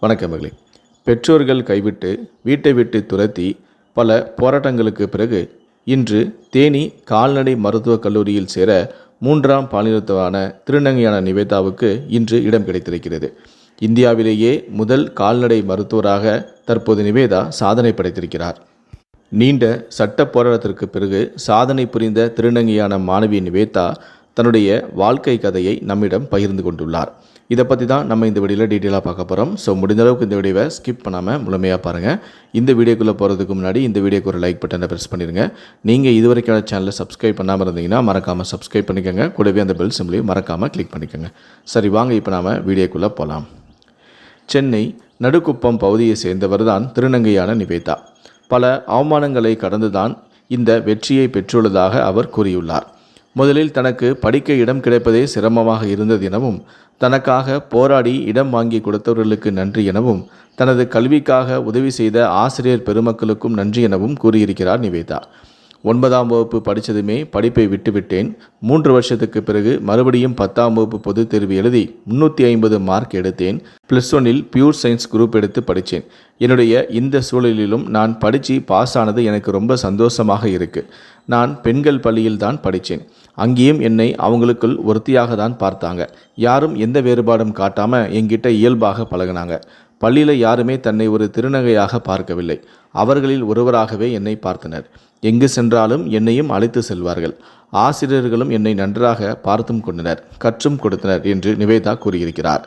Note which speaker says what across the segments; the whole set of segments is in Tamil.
Speaker 1: வணக்கம் மகளே. பெற்றோர்கள் கைவிட்டு வீட்டை விட்டு துரத்தி பல போராட்டங்களுக்கு பிறகு இன்று தேனி கால்நடை மருத்துவக் கல்லூரியில் சேர மூன்றாம் பாலினத்தவான திருநங்கையான நிவேதாவுக்கு இன்று இடம் கிடைத்திருக்கிறது. இந்தியாவிலேயே முதல் கால்நடை மருத்துவராக தற்போது நிவேதா சாதனை படைத்திருக்கிறார். நீண்ட சட்ட போராட்டத்திற்கு பிறகு சாதனை புரிந்த திருநங்கையான மாணவி நிவேதா தன்னுடைய வாழ்க்கை கதையை நம்மிடம் பகிர்ந்து கொண்டுள்ளார். இதை பற்றி தான் நம்ம இந்த வீடியோவில் டீட்டெயிலாக பார்க்க போகிறோம் ஸோ முடிந்த அளவுக்கு இந்த வீடியோவை ஸ்கிப் பண்ணாமல் முழுமையாக பாருங்கள் இந்த வீடியோக்குள்ளே போகிறதுக்கு முன்னாடி இந்த வீடியோக்கு ஒரு லைக் பட்டனை ப்ரெஸ் பண்ணிடுங்க நீங்கள் இதுவரைக்கான சேனலை சப்ஸ்கிரைப் பண்ணாமல் இருந்தீங்கன்னா மறக்காமல் சப்ஸ்கிரைப் பண்ணிக்கோங்க. கூடவே அந்த பெல் சிம்லையும் மறக்காமல் கிளிக் பண்ணிக்கோங்க. சரி வாங்க இப்போ நாம் வீடியோக்குள்ளே போகலாம் சென்னை நடுக்குப்பம் பகுதியை சேர்ந்தவர் தான் திருநங்கையான நிவேதா. பல அவமானங்களை கடந்துதான் இந்த வெற்றியை பெற்றுள்ளதாக அவர் கூறியுள்ளார். முதலில் தனக்கு படிக்க இடம் கிடைப்பதே சிரமமாக இருந்தது எனவும் தனக்காக போராடி இடம் வாங்கி கொடுத்தவர்களுக்கு நன்றி எனவும் தனது கல்விக்காக உதவி செய்த ஆசிரியர் பெருமக்களுக்கும் நன்றி எனவும் கூறியிருக்கிறார் நிவேதா. ஒன்பதாம் வகுப்பு படித்ததுமே படிப்பை விட்டுவிட்டேன். மூன்று வருஷத்துக்கு பிறகு மறுபடியும் பத்தாம் வகுப்பு பொதுத் தேர்வு எழுதி முன்னூற்றி ஐம்பது மார்க் எடுத்தேன். ப்ளஸ் ஒன்னில் பியூர் சயின்ஸ் குரூப் எடுத்து படித்தேன். என்னுடைய இந்த சூழலிலும் நான் படித்து பாஸ் ஆனது எனக்கு ரொம்ப சந்தோஷமாக இருக்குது நான் பெண்கள் பள்ளியில் தான் படித்தேன். அங்கேயும் என்னை அவங்களுக்குள் ஒருத்தியாக தான் பார்த்தாங்க. யாரும் எந்த வேறுபாடும் காட்டாமல் என்கிட்ட இயல்பாக பழகினாங்க. பள்ளியில் யாருமே தன்னை ஒரு திருநங்கையாக பார்க்கவில்லை. அவர்களில் ஒருவராகவே என்னை பார்த்தனர். எங்கு சென்றாலும் என்னையும் அழைத்து செல்வார்கள். ஆசிரியர்களும் என்னை நன்றாக பார்த்தும் கொண்டனர். கற்றும் கொடுத்தனர் என்று நிவேதா கூறியிருக்கிறார்.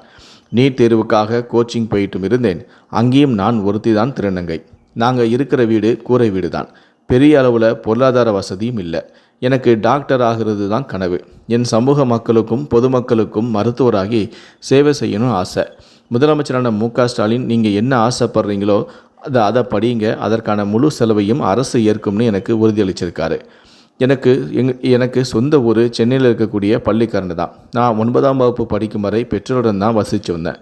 Speaker 1: நீட் தேர்வுக்காக கோச்சிங் போயிட்டும் இருந்தேன். அங்கேயும் நான் ஒருத்தி தான் திருநங்கை. நாங்கள் இருக்கிற வீடு கூரை வீடு தான் பெரிய அளவில் பொருளாதார வசதியும் இல்லை. எனக்கு டாக்டர் ஆகிறது தான் கனவு. என் சமூக மக்களுக்கும் பொதுமக்களுக்கும் மருத்துவராகி சேவை செய்யணும் ஆசை. முதலமைச்சரான மு க ஸ்டாலின் நீங்கள் என்ன ஆசைப்படுறீங்களோ அதை அதை படியுங்க அதற்கான முழு செலவையும் அரசு ஏற்கும்னு எனக்கு உறுதியளிச்சிருக்காரு. எனக்கு எங் எனக்கு சொந்த ஊர் சென்னையில் இருக்கக்கூடிய பள்ளிக்கரணை தான். நான் ஒன்பதாம் வகுப்பு படிக்கும் வரை பெற்றோருடன் தான் வசித்து வந்தேன்.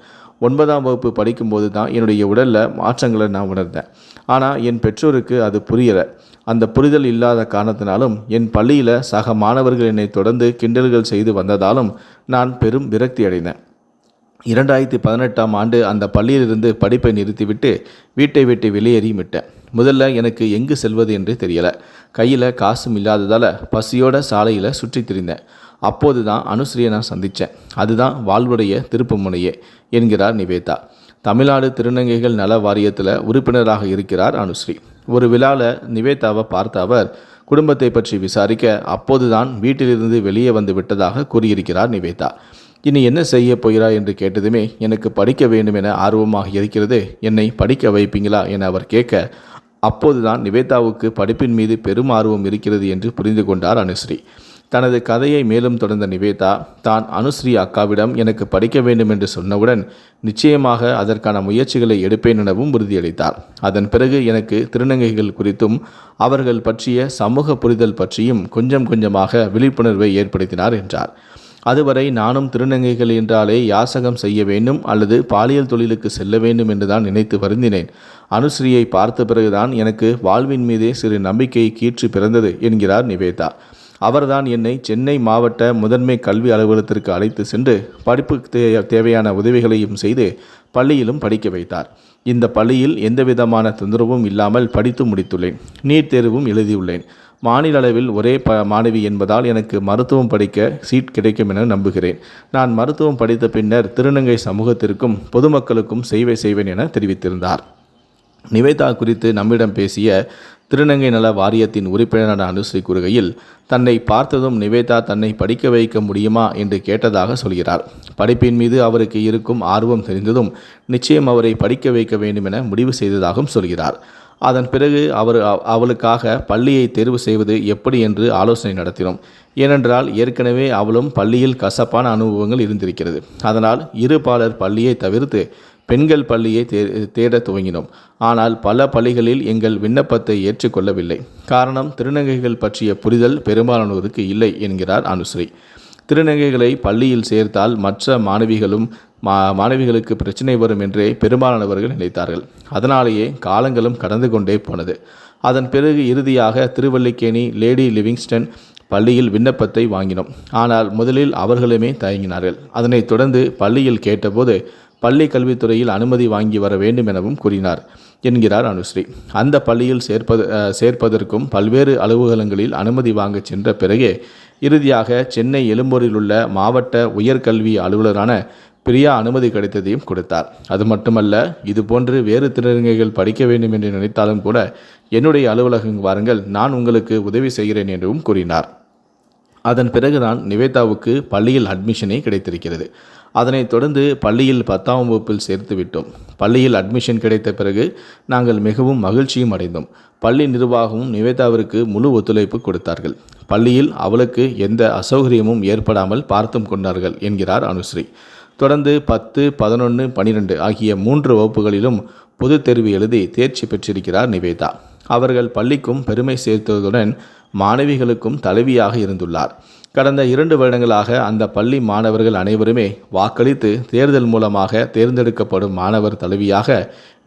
Speaker 1: ஒன்பதாம் வகுப்பு படிக்கும்போது தான் என்னுடைய உடலில் மாற்றங்களை நான் உணர்ந்தேன். ஆனால் என் பெற்றோருக்கு அது புரியலை. அந்த புரிதல் இல்லாத காரணத்தினாலும் என் பள்ளியில் சக மாணவர்கள் என்னை தொடர்ந்து கிண்டல்கள் செய்து வந்ததாலும் நான் பெரும் விரக்தி அடைந்தேன். இரண்டாயிரத்தி பதினெட்டாம் ஆண்டு அந்த பள்ளியிலிருந்து படிப்பை நிறுத்திவிட்டு வீட்டை விட்டு வெளியேறியும் விட்டேன். முதல்ல எனக்கு எங்கு செல்வது என்று தெரியலை. கையில் காசும் இல்லாததால் பசியோட சாலையில் சுற்றி திரிந்தேன். அப்போது தான் அனுஸ்ரீயை நான் சந்தித்தேன் அதுதான் வாழ்வுடைய திருப்பு முனையே என்கிறார் நிவேதா. தமிழ்நாடு திருநங்கைகள் நல வாரியத்தில் உறுப்பினராக இருக்கிறார் அனுஸ்ரீ. ஒரு விழாவில் நிவேதாவை பார்த்த அவர் குடும்பத்தை பற்றி விசாரிக்க அப்போதுதான் வீட்டிலிருந்து வெளியே வந்து விட்டதாக கூறியிருக்கிறார் நிவேதா. இனி என்ன செய்ய போகிறாய் என்று கேட்டதுமே எனக்கு படிக்க வேண்டும் என ஆர்வமாக இருக்கிறது என்னை படிக்க வைப்பீங்களா என அவர் கேட்க அப்போதுதான் நிவேதாவுக்கு படிப்பின் மீது பெரும் ஆர்வம் இருக்கிறது என்று புரிந்து கொண்டார் அனுஸ்ரீ. தனது கதையை மேலும் தொடர்ந்த நிவேதா தான் அனுஸ்ரீ அக்காவிடம் எனக்கு படிக்க வேண்டும் என்று சொன்னவுடன் நிச்சயமாக அதற்கான முயற்சிகளை எடுப்பேன் எனவும் உறுதியளித்தார். அதன் பிறகு எனக்கு திருநங்கைகள் குறித்தும் அவர்கள் பற்றிய சமூக புரிதல் பற்றியும் கொஞ்சம் கொஞ்சமாக விழிப்புணர்வை ஏற்படுத்தினார் என்றார். அதுவரை நானும் திருநங்கைகள் என்றாலே யாசகம் செய்ய வேண்டும் அல்லது பாலியல் தொழிலுக்கு செல்ல வேண்டும் என்றுதான் நினைத்து வருந்தினேன். அனுஸ்ரீயை பார்த்த பிறகுதான் எனக்கு வாழ்வின் மீதே சிறு நம்பிக்கை கீற்று பிறந்தது என்கிறார் நிவேதா. அவர்தான் என்னை சென்னை மாவட்ட முதன்மை கல்வி அலுவலகத்திற்கு அழைத்து சென்று படிப்புக்கு தே தேவையான உதவிகளையும் செய்து பள்ளியிலும் படிக்க வைத்தார். இந்த பள்ளியில் எந்தவிதமான தொந்தரவும் இல்லாமல் படித்து முடித்துள்ளேன். நீட் தேர்வும் எழுதியுள்ளேன். மாநில அளவில் ஒரே ப மாணவி என்பதால் எனக்கு மருத்துவம் படிக்க சீட் கிடைக்கும் என நம்புகிறேன். நான் மருத்துவம் படித்த பின்னர் திருநங்கை சமூகத்திற்கும் பொதுமக்களுக்கும் சேவை செய்வேன் என தெரிவித்திருந்தார். நிவேதா குறித்து நம்மிடம் பேசிய திருநங்கை நல வாரியத்தின் உறுப்பினரான அனுஸ்ரீ கூறுகையில் தன்னை பார்த்ததும் நிவேதா தன்னை படிக்க வைக்க முடியுமா? என்று கேட்டதாக சொல்கிறார். படிப்பின் மீது அவருக்கு இருக்கும் ஆர்வம் தெரிந்ததும் நிச்சயம் அவரை படிக்க வைக்க வேண்டும் என முடிவு செய்ததாகவும் சொல்கிறார். அதன் பிறகு அவர் அவளுக்காக பள்ளியை தேர்வு செய்வது எப்படி என்று ஆலோசனை நடத்தினோம். ஏனென்றால் ஏற்கனவே அவளும் பள்ளியில் கசப்பான அனுபவங்கள் இருந்திருக்கிறது. அதனால் இரு பாலர் பள்ளியை தவிர்த்து பெண்கள் பள்ளியை தே தேட துவங்கினோம். ஆனால் பல பள்ளிகளில் எங்கள் விண்ணப்பத்தை ஏற்றுக்கொள்ளவில்லை. காரணம் திருநங்கைகள் பற்றிய புரிதல் பெரும்பாலானோருக்கு இல்லை என்கிறார் அனுஸ்ரீ. திருநங்கைகளை பள்ளியில் சேர்த்தால் மற்ற மாணவிகளும் மா மாணவிகளுக்கு பிரச்சனை வரும் என்றே பெரும்பாலானவர்கள் நினைத்தார்கள். அதனாலேயே காலங்களும் கடந்து கொண்டே போனது. அதன் பிறகு இறுதியாக திருவல்லிக்கேணி லேடி லிவிங்ஸ்டன் பள்ளியில் விண்ணப்பத்தை வாங்கினோம். ஆனால் முதலில் அவர்களுமே தயங்கினார்கள். அதனைத் தொடர்ந்து பள்ளியில் கேட்டபோது பள்ளி கல்வித்துறையில் அனுமதி வாங்கி வர வேண்டும் எனவும் கூறினார் என்கிறார் அனுஸ்ரீ. அந்த பள்ளியில் சேர்ப்பது சேர்ப்பதற்கும் பல்வேறு அலுவலகங்களில் அனுமதி வாங்க சென்ற பிறகே இறுதியாக சென்னை எழும்பூரில் உள்ள மாவட்ட உயர்கல்வி அலுவலரான பிரியா அனுமதி கிடைத்ததையும் கொடுத்தார். அது மட்டுமல்ல இதுபோன்று வேறு திருநங்கைகள் படிக்க வேண்டும் என்று நினைத்தாலும் கூட என்னுடைய அலுவலகம் வாருங்கள் நான் உங்களுக்கு உதவி செய்கிறேன் என்றும் கூறினார். அதன் பிறகுதான் நிவேதாவுக்கு பள்ளியில் அட்மிஷனே கிடைத்திருக்கிறது. அதனைத் தொடர்ந்து பள்ளியில் பத்தாம் வகுப்பில் சேர்த்து விட்டோம். பள்ளியில் அட்மிஷன் கிடைத்த பிறகு நாங்கள் மிகவும் மகிழ்ச்சியும் அடைந்தோம். பள்ளி நிர்வாகமும் நிவேதாவிற்கு முழு ஒத்துழைப்பு கொடுத்தார்கள். பள்ளியில் அவளுக்கு எந்த அசௌகரியமும் ஏற்படாமல் பார்த்தும் கொண்டார்கள் என்கிறார் அனுஸ்ரீ. தொடர்ந்து பத்து பதினொன்று பனிரெண்டு ஆகிய மூன்று வகுப்புகளிலும் பொதுத் தேர்வு எழுதி தேர்ச்சி பெற்றிருக்கிறார் நிவேதா. அவர்கள் பள்ளிக்கும் பெருமை சேர்த்ததுடன் மாணவிகளுக்கும் தலைவியாக இருந்துள்ளார். கடந்த இரண்டு வருடங்களாக அந்த பள்ளி மாணவர்கள் அனைவருமே வாக்களித்து தேர்தல் மூலமாக தேர்ந்தெடுக்கப்படும் மாணவர் தலைவியாக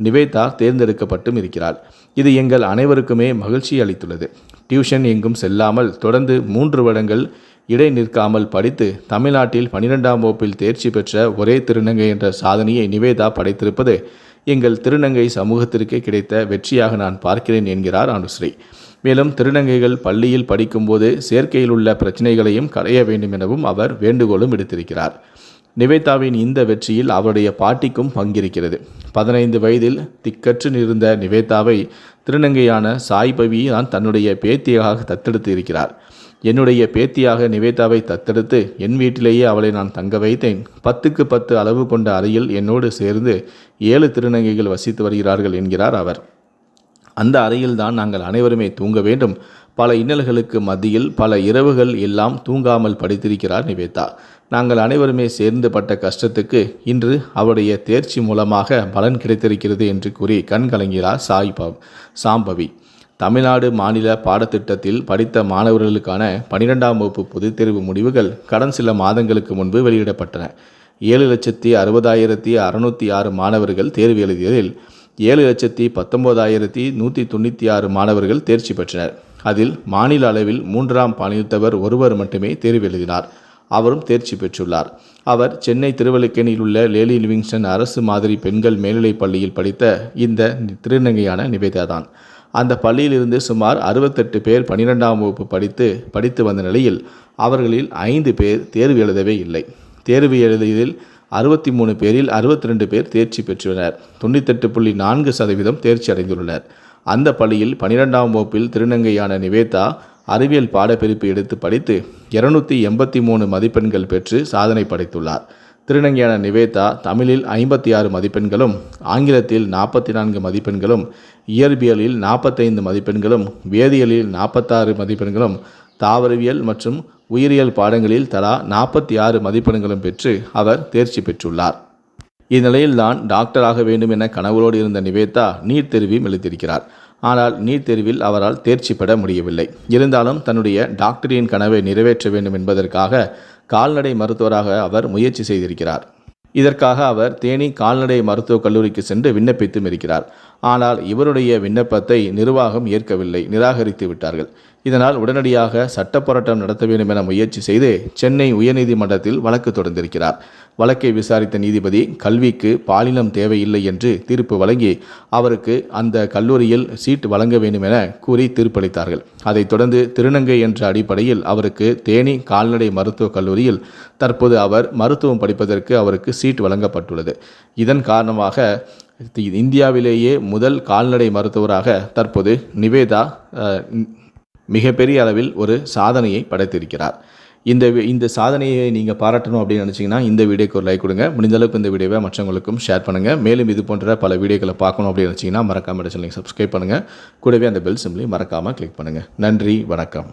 Speaker 1: நிவேதா தேர்ந்தெடுக்கப்பட்டும் இருக்கிறார். இது எங்கள் அனைவருக்குமே மகிழ்ச்சி அளித்துள்ளது. டியூஷன் எங்கும் செல்லாமல் தொடர்ந்து மூன்று வருடங்கள் இடை நிற்காமல் படித்து தமிழ்நாட்டில் பன்னிரெண்டாம் வகுப்பில் தேர்ச்சி பெற்ற ஒரே திருநங்கை என்ற சாதனையை நிவேதா படைத்திருப்பது எங்கள் திருநங்கை சமூகத்திற்கு கிடைத்த வெற்றியாக நான் பார்க்கிறேன் என்கிறார் அனுஸ்ரீ. மேலும் திருநங்கைகள் பள்ளியில் படிக்கும்போது சேர்க்கையில் உள்ள பிரச்சனைகளையும் களைய வேண்டும் எனவும் அவர் வேண்டுகோளும் விடுத்திருக்கிறார். நிவேதாவின் இந்த வெற்றியில் அவருடைய பாட்டிக்கும் பங்கிருக்கிறது. பதினைந்து வயதில் திக்கற்று இருந்த நிவேதாவை திருநங்கையான சாய்பவி நான் தன்னுடைய பேத்தியாக தத்தெடுத்து இருக்கிறார். என்னுடைய பேத்தியாக நிவேதாவை தத்தெடுத்து என் வீட்டிலேயே அவளை நான் தங்க வைத்தேன். பத்துக்கு பத்து அளவு கொண்ட அறையில் என்னோடு சேர்ந்து ஏழு திருநங்கைகள் வசித்து வருகிறார்கள் என்கிறார் அவர். அந்த அறையில்தான் நாங்கள் அனைவருமே தூங்க வேண்டும். பல இன்னல்களுக்கு மத்தியில் பல இரவுகள் எல்லாம் தூங்காமல் படித்திருக்கிறார் நிவேதா. நாங்கள் அனைவருமே சேர்ந்து பட்ட கஷ்டத்துக்கு இன்று அவருடைய தேர்ச்சி மூலமாக பலன் கிடைத்திருக்கிறது என்று கூறி கண் கலங்கிறார் சாய் பவ் சாம்பவி. தமிழ்நாடு மாநில பாடத்திட்டத்தில் படித்த மாணவர்களுக்கான பனிரெண்டாம் வகுப்பு பொதுத் தேர்வு முடிவுகள் கடன் சில மாதங்களுக்கு முன்பு வெளியிடப்பட்டன. ஏழு லட்சத்தி அறுபதாயிரத்தி அறுநூற்றி ஆறு மாணவர்கள் தேர்வு எழுதியதில் ஏழு லட்சத்தி பத்தொன்பதாயிரத்தி நூற்றி தொண்ணூற்றி ஆறு மாணவர்கள் தேர்ச்சி பெற்றனர். அதில் மாநில அளவில் மூன்றாம் பணியுத்தவர் ஒருவர் மட்டுமே தேர்வு எழுதினார். அவரும் தேர்ச்சி பெற்றுள்ளார். அவர் சென்னை திருவல்லிக்கேணியில் உள்ள லேலி லிவிங்ஸ்டன் அரசு மாதிரி பெண்கள் மேல்நிலைப் பள்ளியில் படித்த இந்த திருநங்கையான நிவேதா தான் அந்த பள்ளியிலிருந்து சுமார் அறுபத்தெட்டு பேர் பன்னிரெண்டாம் வகுப்பு படித்து படித்து வந்த நிலையில் அவர்களில் ஐந்து பேர் தேர்வு எழுதவே இல்லை. தேர்வு எழுதியதில் அறுபத்தி மூணு பேரில் அறுபத்தி ரெண்டு பேர் தேர்ச்சி பெற்றுள்ளனர். தொண்ணூத்தெட்டு புள்ளி நான்கு சதவீதம் தேர்ச்சி அடைந்துள்ளனர். அந்த பள்ளியில் பனிரெண்டாம் வகுப்பில் திருநங்கையான நிவேதா அறிவியல் பாடப்பிரிப்பு எடுத்து படித்து இருநூத்தி எண்பத்தி மூணு மதிப்பெண்கள் பெற்று சாதனை படைத்துள்ளார். திருநங்கையான நிவேதா தமிழில் ஐம்பத்தி ஆறு மதிப்பெண்களும் ஆங்கிலத்தில் நாற்பத்தி நான்கு மதிப்பெண்களும் இயற்பியலில் நாற்பத்தைந்து மதிப்பெண்களும் வேதியியலில் நாற்பத்தாறு மதிப்பெண்களும் தாவரவியல் மற்றும் உயிரியல் பாடங்களில் தலா நாற்பத்தி ஆறு மதிப்பெண்களும் பெற்று அவர் தேர்ச்சி பெற்றுள்ளார். இந்நிலையில்தான் டாக்டராக வேண்டும் என கனவுகளோடு இருந்த நிவேதா நீட் தேர்வையும் எழுத்திருக்கிறார் ஆனால் நீட் தேர்வில் அவரால் தேர்ச்சி பெற முடியவில்லை. இருந்தாலும் தன்னுடைய டாக்டரியின் கனவை நிறைவேற்ற வேண்டும் என்பதற்காக கால்நடை மருத்துவராக அவர் முயற்சி செய்திருக்கிறார். இதற்காக அவர் தேனி கால்நடை மருத்துவக் கல்லூரிக்கு சென்று விண்ணப்பித்தும் இருக்கிறார். ஆனால் இவருடைய விண்ணப்பத்தை நிர்வாகம் ஏற்கவில்லை நிராகரித்து விட்டார்கள். இதனால் உடனடியாக சட்ட போராட்டம் நடத்த வேண்டும் என முயற்சி செய்து சென்னை உயர்நீதிமன்றத்தில் வழக்கு தொடர்ந்திருக்கிறார். வழக்கை விசாரித்த நீதிபதி கல்விக்கு பாலினம் தேவையில்லை என்று தீர்ப்பு வழங்கி அவருக்கு அந்த கல்லூரியில் சீட் வழங்க வேண்டும் என கூறி தீர்ப்பளித்தார்கள். அதைத் தொடர்ந்து திருநங்கை என்ற அடிப்படையில் அவருக்கு தேனி கால்நடை மருத்துவக் கல்லூரியில் தற்போது அவர் மருத்துவம் படிப்பதற்கு அவருக்கு சீட் வழங்கப்பட்டுள்ளது. இதன் காரணமாக இந்தியாவிலேயே முதல் கால்நடை மருத்துவராக தற்போது நிவேதா மிகப்பெரிய அளவில் ஒரு சாதனையை படைத்திருக்கிறார். இந்த இந்த சாதனையை நீங்கள் பாராட்டணும் அப்படின்னு நினச்சிங்கன்னா இந்த வீடியோக்கு ஒரு லைக் கொடுங்க. முடிந்தளவுக்கு இந்த வீடியோவை மற்றவங்களுக்கும் ஷேர் பண்ணுங்கள் மேலும் இது போன்ற பல வீடியோக்களை பார்க்கணும் அப்படின்னு நினச்சிங்கன்னா மறக்காமல் சேனலை சப்ஸ்கிரைப் பண்ணுங்கள் கூடவே அந்த பெல் சிம்லையும் மறக்காமல் கிளிக் பண்ணுங்கள் நன்றி வணக்கம்.